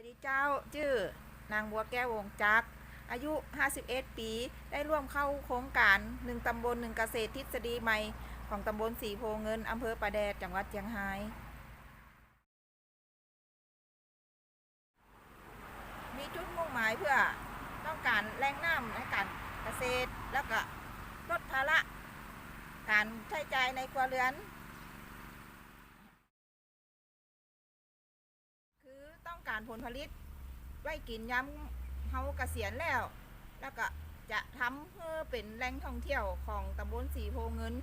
วัสดีเจ้าชื่อนางบัวแก้ววงจักรอายุ 51 ปี ได้ร่วมเข้าโครงการหนึ่งตำบลหนึ่งเกษตรทฤษฎีใหม่ ของตำบลสีโพเงิน อำเภอประแดด จังหวัดเชียงราย มีจุดมุ่งหมายเพื่อต้องการแรงน้ำในการเกษตร แล้วก็ลดภาระ การใช้จ่ายในครัวเรือน การผลผลิต ไว้กินย้ำเฮาเกษียณแล้ว แล้วก็จะทำเพื่อเป็นแหล่งท่องเที่ยวของตำบลสีโพเงิน